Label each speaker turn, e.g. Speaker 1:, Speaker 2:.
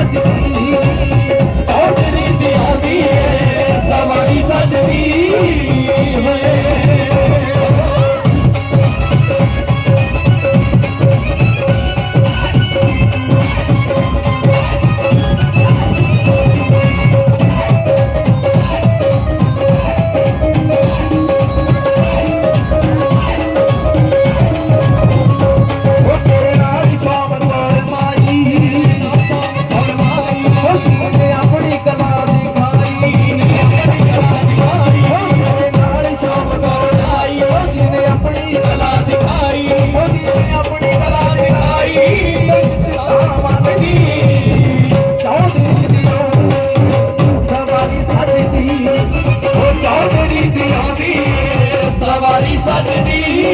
Speaker 1: अजनी ਚਾਂਦਨੀ ਦੀਆਂ ਦੀ ਸਵਾਰੀ ਸਜਦੀ